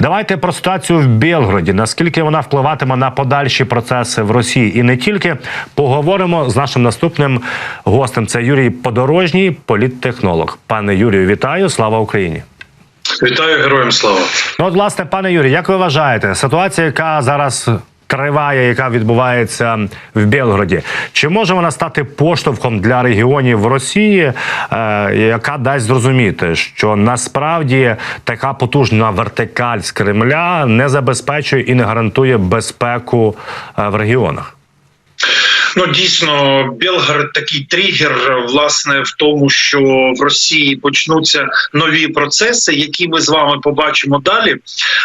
Давайте про ситуацію в Білгороді. Наскільки вона впливатиме на подальші процеси в Росії, і не тільки поговоримо з нашим наступним гостем. Це Юрій Подорожній, політтехнолог. Пане Юрію, вітаю! Слава Україні! Вітаю героям слава. Ну, от, власне, пане Юрій, як ви вважаєте, ситуація, яка зараз триває, яка відбувається в Білгороді, чи може вона стати поштовхом для регіонів Росії, е, яка дасть зрозуміти, що насправді така потужна вертикаль з Кремля не забезпечує і не гарантує безпеку е, в регіонах? Ну дійсно, Белгород такий тригер, власне, в тому, що в Росії почнуться нові процеси, які ми з вами побачимо далі.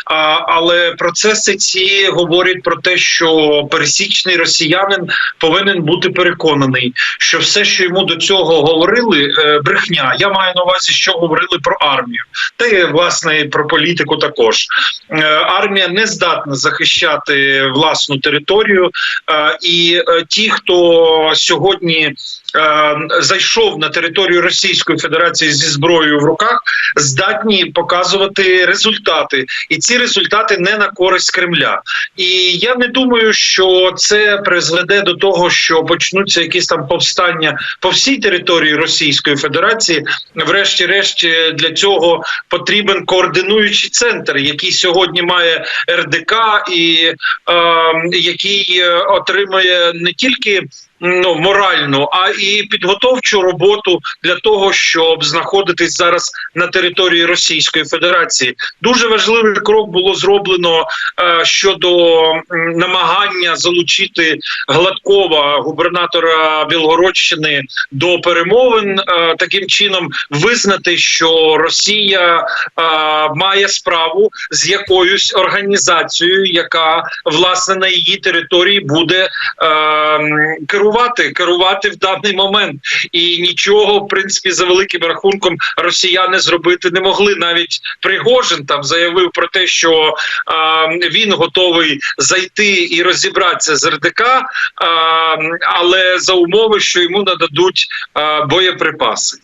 А, але процеси ці говорять про те, що пересічний росіянин повинен бути переконаний, що все, що йому до цього говорили, е, брехня. Я маю на увазі, що говорили про армію, та й власне про політику. Також Е, армія не здатна захищати власну територію, е, і ті, хто сьогодні зайшов на територію Російської Федерації зі зброєю в руках, здатні показувати результати, і ці результати не на користь Кремля. І я не думаю, що це призведе до того, що почнуться якісь там повстання по всій території Російської Федерації. Врешті-решт, е, для цього потрібен координуючий центр, який сьогодні має РДК, і е, який е, отримує не тільки ну моральну, а і підготовчу роботу для того, щоб знаходитись зараз на території Російської Федерації. Дуже важливий крок було зроблено е, щодо намагання залучити Гладкова, губернатора Білгородщини, до перемовин, е, таким чином визнати, що Росія е, має справу з якоюсь організацією, яка власне на її території буде е, м, керувати, керувати в даний момент, і нічого, в принципі, за великим рахунком росіяни зробити не могли. Навіть Пригожин там заявив про те, що е, він готовий зайти і розібратися з РДК, е, але за умови, що йому нададуть е, боєприпаси.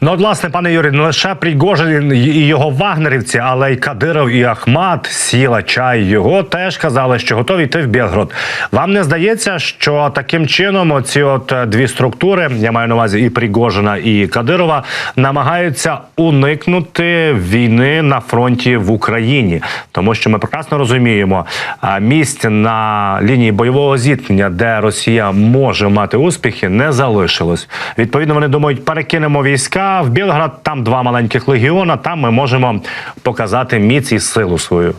Ну, от, власне, пане Юрій, не лише Пригожин і його вагнерівці, але й Кадиров і Ахмат, Сіла, Чай його теж казали, що готові йти в Білгород. Вам не здається, що таким чином оці от е, дві структури, я маю на увазі і Пригожина, і Кадирова, намагаються уникнути війни на фронті в Україні, тому що ми прекрасно розуміємо, місць на лінії бойового зіткнення, де Росія може мати успіхи, не залишилось. Відповідно, вони думають, перекинемо війська в Білград. Там два маленьких легіона. Там ми можемо показати міць і силу свою.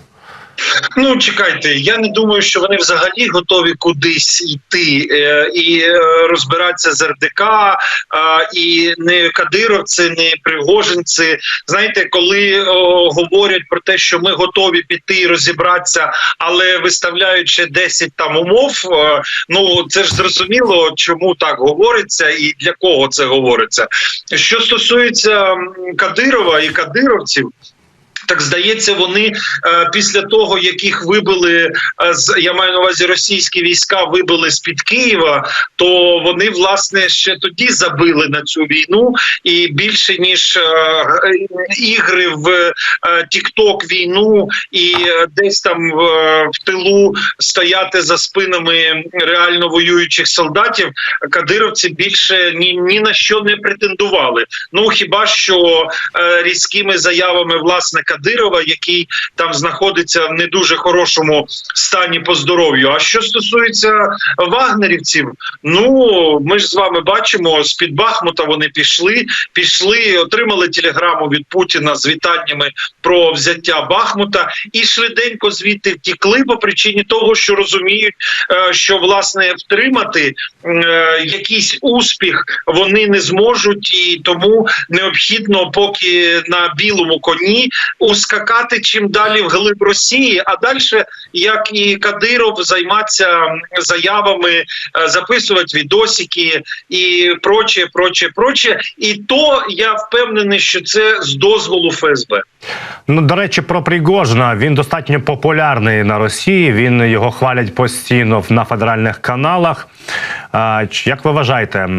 Ну чекайте, я не думаю, що вони взагалі готові кудись йти е, і е, розбиратися з РДК, е, і не кадировці, не пригожинці. Знаєте, коли о, говорять про те, що ми готові піти і розібратися, але виставляючи 10 там умов, е, ну це ж зрозуміло, чому так говориться і для кого це говориться. Що стосується Кадирова і кадировців. Так здається, вони е, після того, як їх вибили е, з я маю на увазі російські війська вибили з під Києва, то вони власне ще тоді забили на цю війну, і більше ніж е, ігри в Тікток війну і десь там в, тилу стояти за спинами реально воюючих солдатів. Кадировці більше ні, ні на що не претендували. Ну хіба що різкими заявами власне Кадирова, який там знаходиться в не дуже хорошому стані по здоров'ю. А що стосується вагнерівців, ну ми ж з вами бачимо, з під Бахмута вони пішли, пішли, отримали телеграму від Путіна з вітаннями про взяття Бахмута і швиденько звідти втікли по причині того, що розуміють, е, що власне втримати е, якийсь успіх вони не зможуть, і тому необхідно поки на білому коні ускакати чим далі в глиб Росії, а далі, як і Кадиров, займатися заявами, е, записувати відосики і проче, проче, проче. І то я впевнений, що це з дозволу ФСБ. Ну, до речі, про Пригожина. Він достатньо популярний на Росії. Він його хвалять постійно на федеральних каналах. Як ви вважаєте,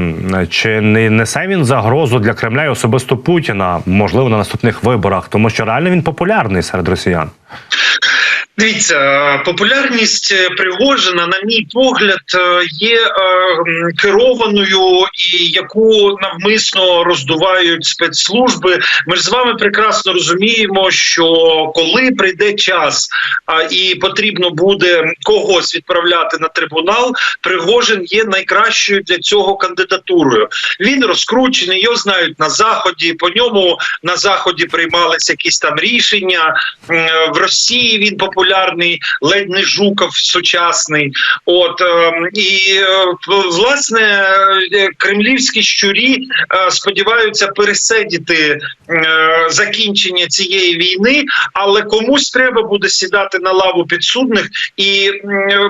чи не несе він загрозу для Кремля і особисто Путіна, можливо, на наступних виборах? Тому що реально він популярний серед росіян? Дивіться, популярність е, Пригожина, на мій погляд, е, є е, керованою і яку навмисно роздувають спецслужби. Ми ж з вами прекрасно розуміємо, що коли прийде час і потрібно буде когось відправляти на трибунал, Пригожин є найкращою для цього кандидатурою. Він розкручений, його знають на заході. По ньому на заході приймалися якісь там рішення. В Росії він популярний, ледь не Жуков сучасний. От ем, і е, власне е, кремлівські щурі е, сподіваються пересидіти закінчення цієї війни, але комусь треба буде сідати на лаву підсудних. І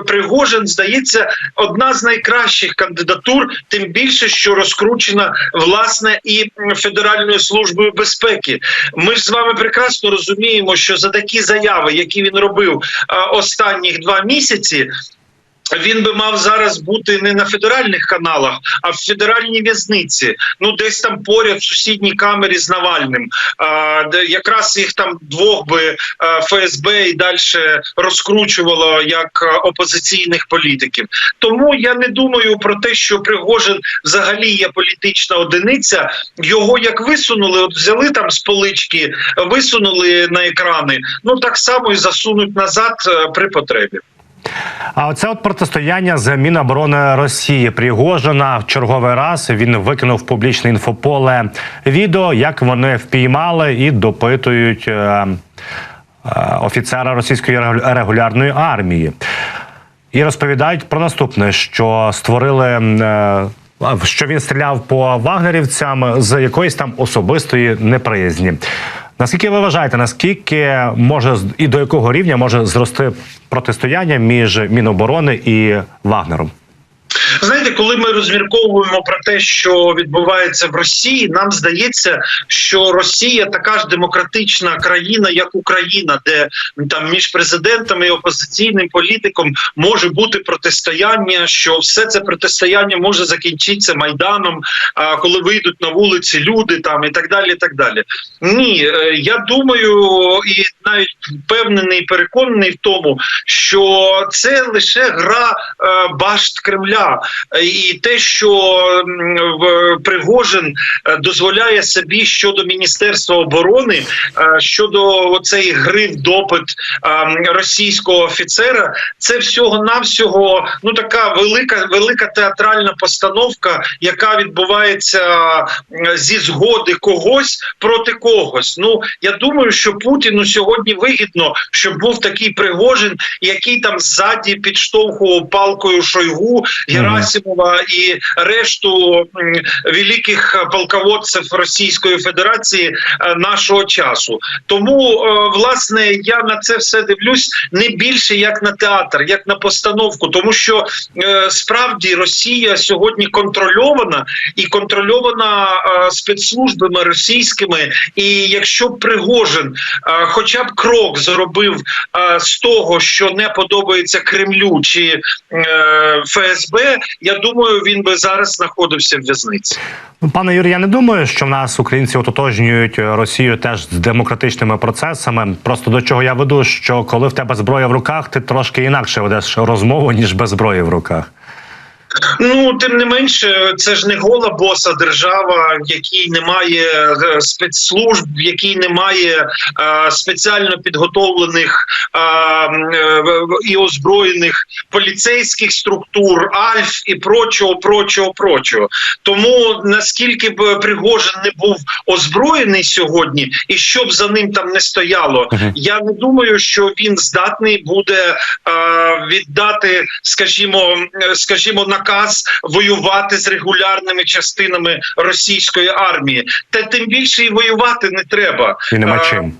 Пригожин здається одна з найкращих кандидатур, тим більше, що розкручена власне і Федеральною службою безпеки. Ми ж з вами прекрасно розуміємо, що за такі заяви, які він робив е, останніх два місяці. Він би мав зараз бути не на федеральних каналах, а в федеральній в'язниці. Ну десь там поряд в сусідній камері з Навальним. А, де якраз їх там двох би ФСБ і далі розкручувало як опозиційних політиків. Тому я не думаю про те, що Пригожин взагалі є політична одиниця. Його як висунули, от взяли там з полички, висунули на екрани. Ну так само і засунуть назад е, при потребі. А оце от протистояння з Міноборони Росії Пригожина в черговий раз він викинув публічне інфополе відео, як вони впіймали і допитують е, е, офіцера російської регулярної армії. І розповідають про наступне, що створили. е, що він стріляв по вагнерівцям з якоїсь там особистої неприязні. Наскільки ви вважаєте, наскільки може і до якого рівня може зрости протистояння між Міноборони і Вагнером? Знаєте, коли ми розмірковуємо про те, що відбувається в Росії, нам здається, що Росія така ж демократична країна, як Україна, де там між президентами і опозиційним політиком може бути протистояння, що все це протистояння може закінчитися майданом, коли вийдуть на вулиці люди там і так далі. І так далі. Ні, е, я думаю, і навіть впевнений, переконаний в тому, що це лише гра е, башт Кремля, І те, що Пригожин е, дозволяє собі щодо Міністерства оборони, е, щодо оцеї гри в допит е, російського офіцера, це всього навсього ну така велика, велика театральна постановка, яка відбувається зі згоди когось проти когось. Ну я думаю, що Путіну сьогодні вигідно, щоб був такий Пригожин, який там ззаді підштовхував палкою Шойгу, Герасимова і решту великих полководців Російської Федерації е, нашого часу. Тому е, власне я на це все дивлюсь не більше як на театр, як на постановку, тому що е, справді Росія сьогодні контрольована і контрольована спецслужбами російськими. І якщо Пригожин, хоча б крок зробив з того, що не подобається Кремлю чи е, ФСБ, я думаю, він би зараз знаходився в в'язниці. Ну, Пане Юрій, я не думаю, що в нас українці ототожнюють Росію теж з демократичними процесами. Просто до чого я веду, що коли в тебе зброя в руках, ти трошки інакше ведеш розмову ніж без зброї в руках. Ну тим не менше, це ж не гола боса держава, в якій немає е, спецслужб, в якій немає е, спеціально підготовлених е, е, і озброєних поліцейських структур, альф і прочого, прочого, прочого. Тому наскільки б Пригожин не був озброєний сьогодні, і що б за ним там не стояло, Мгм. я не думаю, що він здатний буде е, віддати, скажімо, е, скажімо, наказ воювати з регулярними частинами російської армії. Та тим більше і воювати не треба. І нема чим.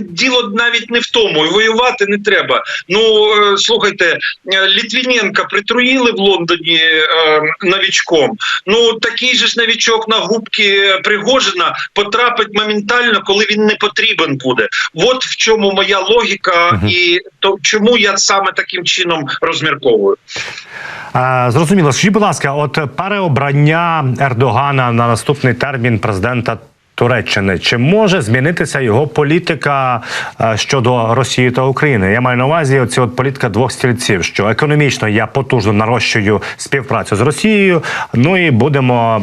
Діло навіть не в тому, і воювати не треба. Ну е, слухайте, е, Літвіненка притруїли в Лондоні е, новічком. Ну такий же ж новічок на губки Пригожина потрапить моментально, коли він не потрібен буде. От в чому моя логіка, Мгм. і то чому я саме таким чином розмірковую. Е, Зрозуміло. Скажіть, будь ласка, от переобрання Ердогана на наступний термін президента Туреччини. Чи може змінитися його політика е, щодо Росії та України? Я маю на увазі оці от політика двох стільців, що економічно я потужно нарощую співпрацю з Росією. Ну і будемо.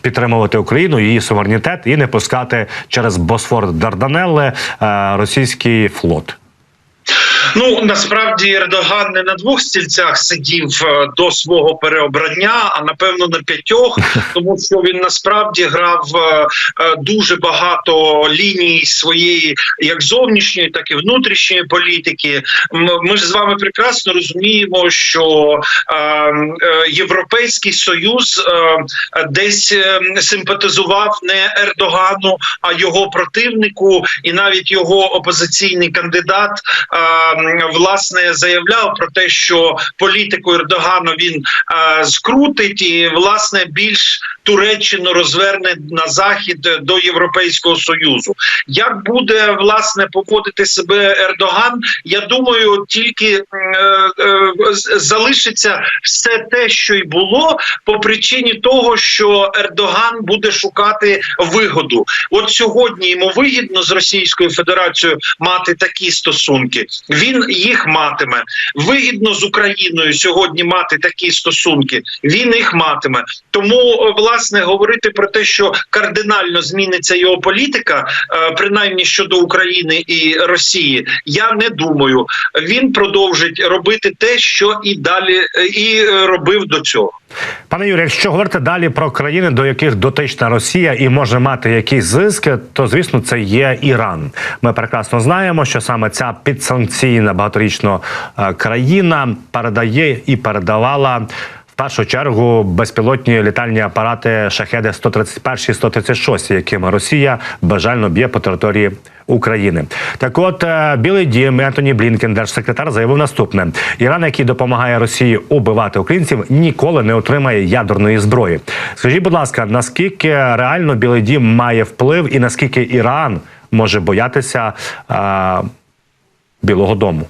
Підтримувати Україну, її суверенітет і не пускати через Босфор Дарданелли е, російський флот. Ну насправді Ердоган не на двох стільцях сидів е, до свого переобрання, а напевно на п'ятьох, тому що він насправді грав е, е, дуже багато ліній своєї, як зовнішньої, так і внутрішньої політики. Ми ж з вами прекрасно розуміємо, що Європейський союз десь симпатизував не Ердогану, а його противнику, і навіть його опозиційний кандидат власне заявляв про те, що політику Ердогану він е, скрутить і власне більш Туреччину розверне на захід до Європейського союзу. Як буде власне поводити себе Ердоган? Я думаю, тільки е, е, залишиться все те, що й було, по причині того, що Ердоган буде шукати вигоду. От сьогодні йому вигідно з Російською Федерацією мати такі стосунки. Він їх матиме. Вигідно з Україною сьогодні мати такі стосунки. Він їх матиме. Тому е, власне говорити про те, що кардинально зміниться його політика, е, принаймні щодо України і Росії, я не думаю. Він продовжить робити те, що і далі і е, робив до цього. Пане Юрію, якщо говорити далі про країни, до яких дотична Росія і може мати якісь зиски, то звісно це є Іран. Ми прекрасно знаємо, що саме ця підсанкційна багаторічна е, країна передає і передавала. Першу чергу безпілотні літальні апарати шахеди 131 136 якими Росія бажально б'є по території України. Так, от е, Білий Дім і Антоні Блінкен, держсекретар, заявив наступне: Іран, який допомагає Росії убивати українців, ніколи не отримає ядерної зброї. Скажіть, будь ласка, наскільки реально Білий Дім має вплив, і наскільки Іран може боятися е, Білого Дому?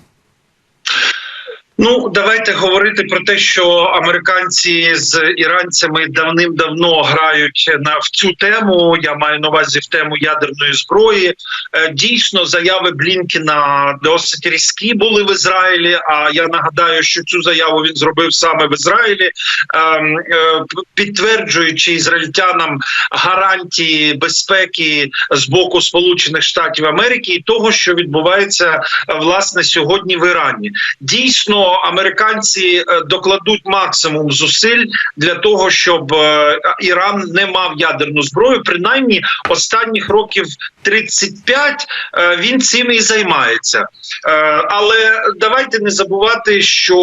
Ну, давайте говорити про те, що американці з іранцями давним-давно грають на в цю тему. Я маю на увазі в тему ядерної зброї. Е, Дійсно, заяви Блінкіна досить різкі були в Ізраїлі. А я нагадаю, що цю заяву він зробив саме в Ізраїлі, ем, е, підтверджуючи ізраїльтянам гарантії безпеки з боку Сполучених Штатів Америки і того, що відбувається е, власне сьогодні в Ірані. Дійсно, американці е, докладуть максимум зусиль для того, щоб е, Іран не мав ядерну зброю. Принаймні, останніх років 35 е, він цим і займається. Але давайте не забувати, що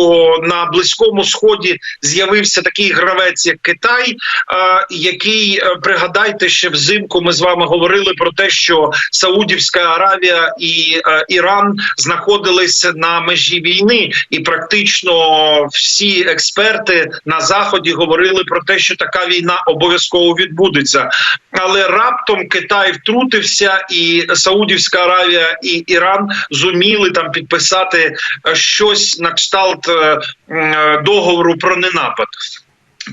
на близькому сході з'явився такий гравець, як Китай, який пригадайте, ще взимку ми з вами говорили про те, що Саудівська Аравія і Іран знаходились на межі війни, і практично всі експерти на заході говорили про те, що така війна обов'язково відбудеться. Але раптом Китай втрутився, і Саудівська Аравія і Іран зуміли там підписати щось на кшталт е, е, договору про ненапад.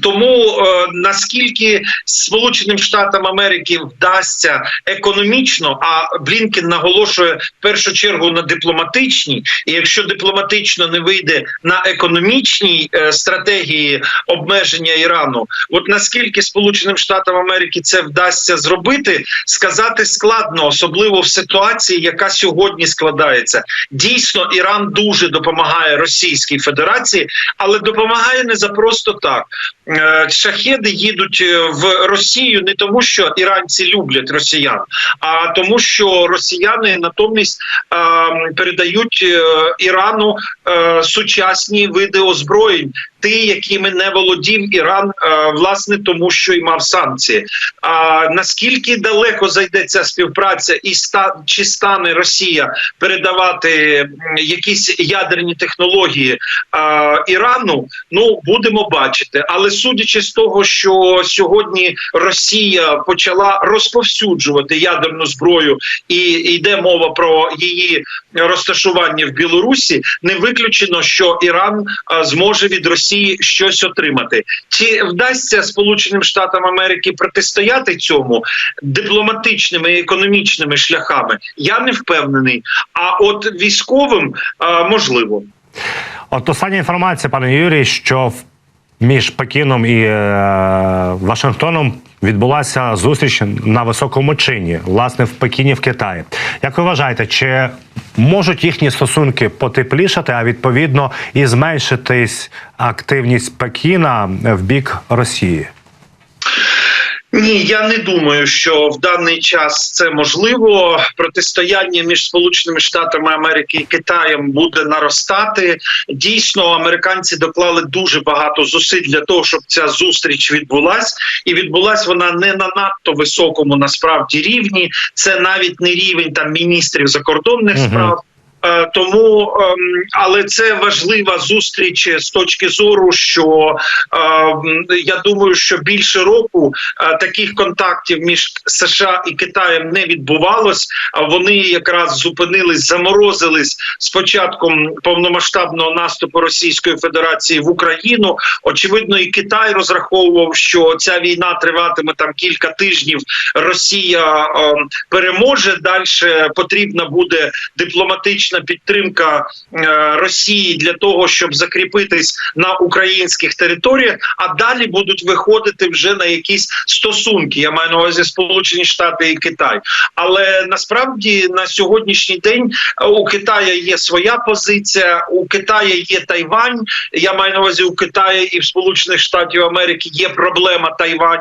Тому е, наскільки Сполученим Штатам Америки вдасться економічно, а Блінкен наголошує в першу чергу на дипломатичній, і якщо дипломатично не вийде на економічній е, стратегії обмеження Ірану, от наскільки Сполученим Штатам Америки це вдасться зробити, сказати складно, особливо в ситуації, яка сьогодні складається. Дійсно, Іран дуже допомагає Російській Федерації, але допомагає не за просто так. Е, Шахеди їдуть е, в Росію не тому, що іранці люблять росіян, а тому, що росіяни натомість е, передають Ірану сучасні види озброєнь. Ті, якими не володів Іран, е, власне, тому що й мав санкції. А наскільки далеко зайде ця співпраця, і ста чи стане Росія передавати якісь ядерні технології е, Ірану? Ну будемо бачити. Але судячи з того, що сьогодні Росія почала розповсюджувати ядерну зброю, і йде мова про її розташування в Білорусі, не виключено, що Іран зможе від Росії Росії щось отримати. Чи вдасться Сполученим Штатам Америки протистояти цьому дипломатичними і економічними шляхами? Я не впевнений. А от військовим е, можливо. От остання інформація, пане Юрій, що між Пекіном і е, Вашингтоном відбулася зустріч на високому чині, власне, в Пекіні в Китаї. Як ви вважаєте, чи можуть їхні стосунки потеплішати, а відповідно і зменшитись активність Пекіна в бік Росії? Ні, я не думаю, що в даний час це можливо. Протистояння між Сполученими Штатами Америки і Китаєм буде наростати. Дійсно, американці доклали дуже багато зусиль для того, щоб ця зустріч відбулась, і відбулась вона не на надто високому насправді рівні. Це навіть не рівень там міністрів закордонних справ. Е, Тому, ем, але це важлива зустріч з точки зору, що ем, я думаю, що більше року е, таких контактів між США і Китаєм не відбувалось. Вони якраз зупинились, заморозились з початком повномасштабного наступу Російської Федерації в Україну. Очевидно, і Китай розраховував, що ця війна триватиме там кілька тижнів. Росія ем, переможе. Далі потрібна буде дипломатична підтримка е, Росії для того, щоб закріпитись на українських територіях. А далі будуть виходити вже на якісь стосунки. Я маю на увазі Сполучені Штати і Китай. Але насправді на сьогоднішній день е, у Китая є своя позиція. У Китаї є Тайвань. Я маю на увазі у Китаї і в Сполучених Штатів Америки є проблема Тайвань.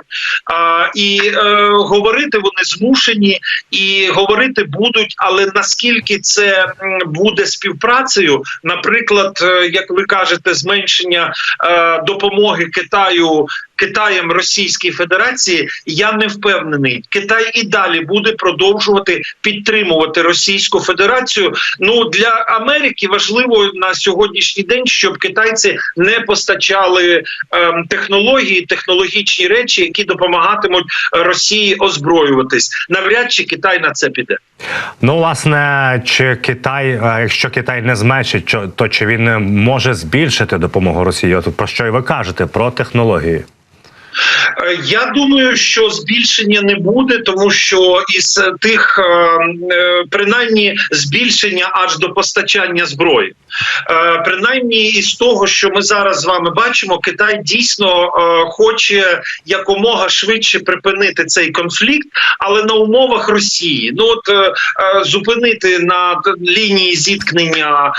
А, і е, говорити вони змушені, і говорити будуть. Але наскільки це буде співпрацею, наприклад, е, як ви кажете, зменшення е, допомоги Китаю. Китаєм Російській Федерації я не впевнений. Китай і далі буде продовжувати підтримувати Російську Федерацію. Ну для Америки важливо на сьогоднішній день, щоб китайці не постачали ем, технології, технологічні речі, які допомагатимуть Росії озброюватись. Навряд чи Китай на це піде. Ну, власне, чи Китай, е, якщо Китай не зменшить, то чи він може збільшити допомогу Росії? От про що і ви кажете? Про технології? Е, Я думаю, що збільшення не буде, тому що із тих е, е, принаймні збільшення аж до постачання зброї. Принаймні, із того, що ми зараз з вами бачимо, Китай дійсно хоче якомога швидше припинити цей конфлікт, але на умовах Росії. Ну от зупинити на лінії зіткнення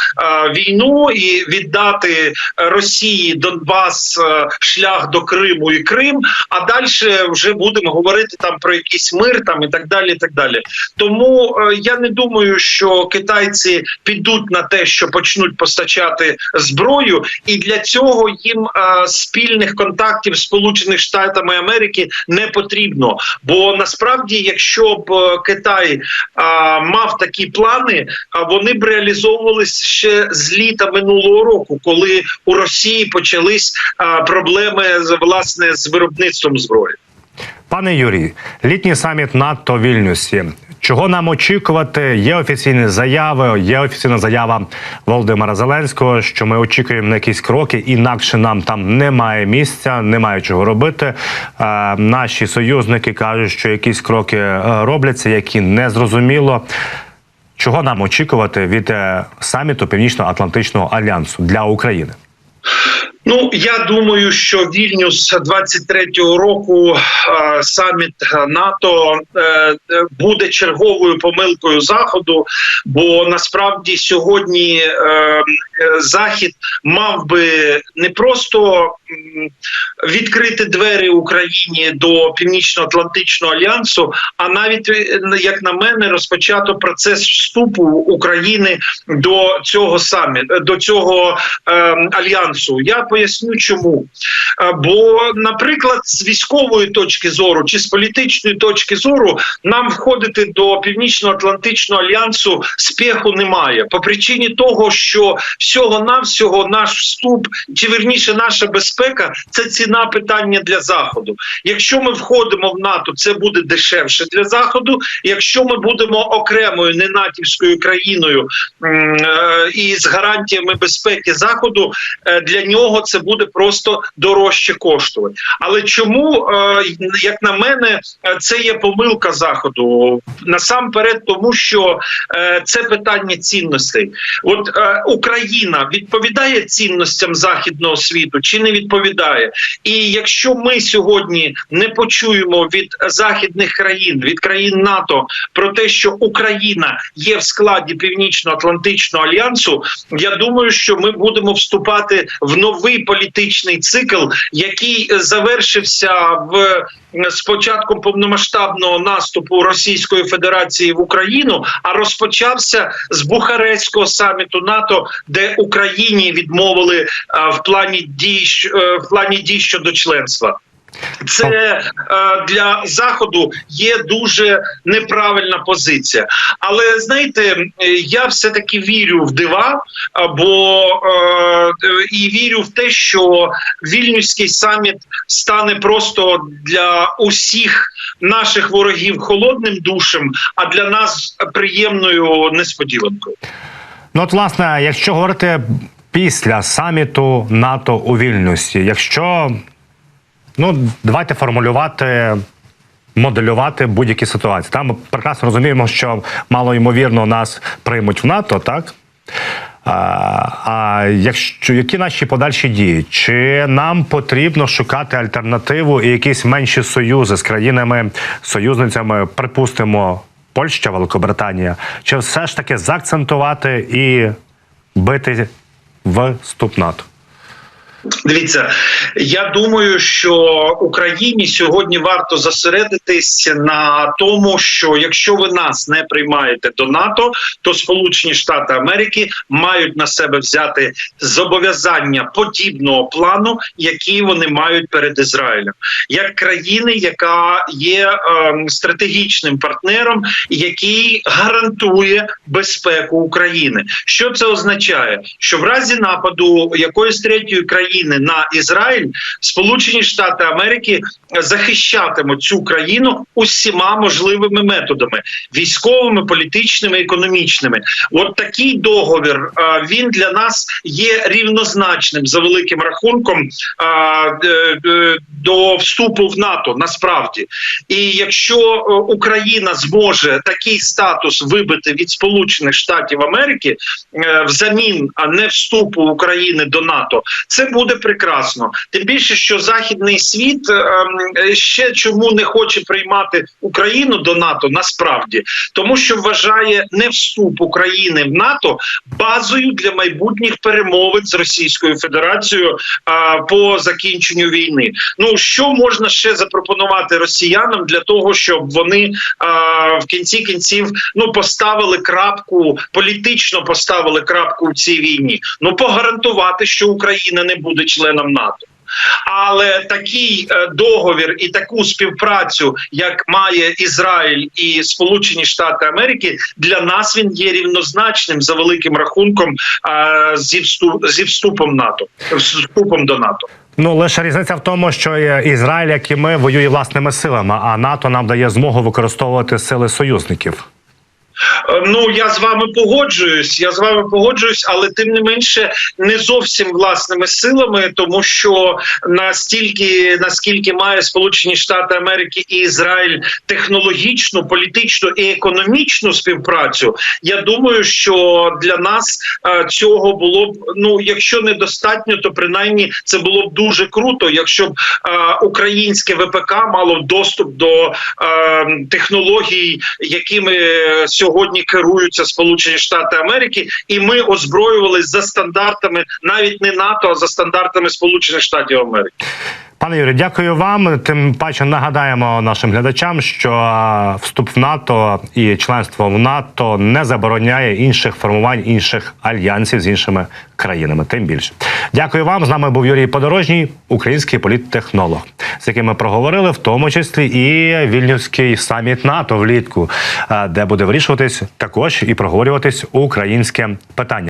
війну і віддати Росії Донбас, шлях до Криму і Крим. А далі вже будемо говорити там про якийсь мир, там і так далі. І так далі. Тому е, я не думаю, що китайці підуть на те, що почнуть постачати зброю, і для цього їм е, спільних контактів Сполучених Штатами Америки не потрібно. Бо насправді, якщо б е, Китай е, мав такі плани, а вони б реалізовувались ще з літа минулого року, коли у Росії почались е, проблеми з власне з виробництвом зброї. Пане Юрій, літній саміт НАТО Вільнюсі. Чого нам очікувати? Є офіційні заяви, є офіційна заява Володимира Зеленського, що ми очікуємо на якісь кроки, інакше нам там немає місця, немає чого робити. Е, наші союзники кажуть, що якісь кроки е, робляться, які не зрозуміло. Чого нам очікувати від е, саміту Північно-Атлантичного альянсу для України? Ну я думаю, що Вільнюс 23-го року саміт НАТО е, е, буде черговою помилкою заходу, бо насправді сьогодні е, захід мав би не просто відкрити двері Україні до Північно-Атлантичного альянсу, а навіть е, як на мене, розпочато процес вступу України до цього саміт, до цього е, альянсу. Я поясню, чому. Е, Бо, наприклад, з військової точки зору чи з політичної точки зору нам входити до Північно-Атлантичного альянсу спеху немає по причині того, що всього-навсього наш вступ, чи верніше наша безпека це ціна питання для заходу. Якщо ми входимо в НАТО, це буде дешевше для заходу. Якщо ми будемо окремою ненатівською країною е, і з гарантіями безпеки заходу, е, для нього це буде просто дорожче коштувати. Але чому, е, як на мене, це є помилка заходу насамперед, тому що це питання цінностей. От Україна відповідає цінностям західного світу чи не відповідає? І якщо ми сьогодні не почуємо від західних країн, від країн НАТО про те, що Україна є в складі Північно-Атлантичного альянсу, я думаю, що ми будемо вступати в новий політичний цикл, який завершився в з початком повномасштабного наступу Російської Федерації в Україну, а розпочався з Бухарестського саміту НАТО, де Україні відмовили в плані дій в плані дій щодо членства. Це е, для заходу є дуже неправильна позиція. Але знаєте, е, я все таки вірю в дива, бо е, і вірю в те, що вільнюський саміт стане просто для усіх наших ворогів холодним душем, а для нас приємною несподіванкою. Ну, от, власне, якщо говорити після саміту НАТО у Вільнюсі, якщо ну давайте формулювати. Моделювати будь-які ситуації. Там ми прекрасно розуміємо, що мало ймовірно нас приймуть в НАТО, так? А, а якщо які наші подальші дії? Чи нам потрібно шукати альтернативу і якісь менші союзи з країнами союзницями, припустимо, Польща, Великобританія, чи все ж таки заакцентувати і бити в ступ НАТО? Дивіться, я думаю, що Україні сьогодні варто зосередитись на тому, що якщо ви нас не приймаєте до НАТО, то Сполучені Штати Америки мають на себе взяти зобов'язання подібного плану, які вони мають перед Ізраїлем, як країни, яка є ем, стратегічним партнером, який гарантує безпеку України. Що це означає? Що в разі нападу якоїсь третьої країни на Ізраїль, Сполучені Штати Америки захищатимуть цю країну усіма можливими методами: військовими, політичними, економічними. От такий договір він для нас є рівнозначним за великим рахунком е, е, до вступу в НАТО. Насправді, і якщо е, Україна зможе такий статус вибити від Сполучених Штатів Америки взамін не вступу України до НАТО, це буде прекрасно. Тим більше, що західний світ е, е, ще чому не хоче приймати Україну до НАТО, насправді тому, що вважає не вступ України в НАТО базою для майбутніх перемовин з Російською Федерацією по закінченню війни. Ну що можна ще запропонувати росіянам для того, щоб вони в кінці кінців ну поставили крапку, політично поставили крапку в цій війні? Ну погарантувати, що Україна не буде членом НАТО. Але такий е, договір і таку співпрацю, як має Ізраїль і Сполучені Штати Америки, для нас він є рівнозначним за великим рахунком е, зі вступ зі вступом НАТО вступом до НАТО. Ну лише різниця в тому, що Ізраїль, як і ми, воює власними силами, а НАТО нам дає змогу використовувати сили союзників. Е, Ну я з вами погоджуюсь. Я з вами погоджуюсь, але тим не менше не зовсім власними силами, тому що настільки наскільки має Сполучені Штати Америки і Ізраїль технологічну, політичну і економічну співпрацю, я думаю, що для нас е, цього було б ну, якщо недостатньо, то принаймні це було б дуже круто, якщо б е, українське ВПК мало доступ до технологій, якими сьогодні керуються Сполучені Штати Америки, і ми озброювалися за стандартами навіть не НАТО, а за стандартами Сполучених Штатів Америки. Пане Юрію, дякую вам. Тим паче нагадаємо нашим глядачам, що вступ в НАТО і членство в НАТО не забороняє інших формувань інших альянсів з іншими країнами. Тим більше, дякую вам. З нами був Юрій Подорожній, український політтехнолог, з яким ми проговорили, в тому числі і вільнюський саміт НАТО влітку, де буде вирішуватись також і проговорюватись українське питання.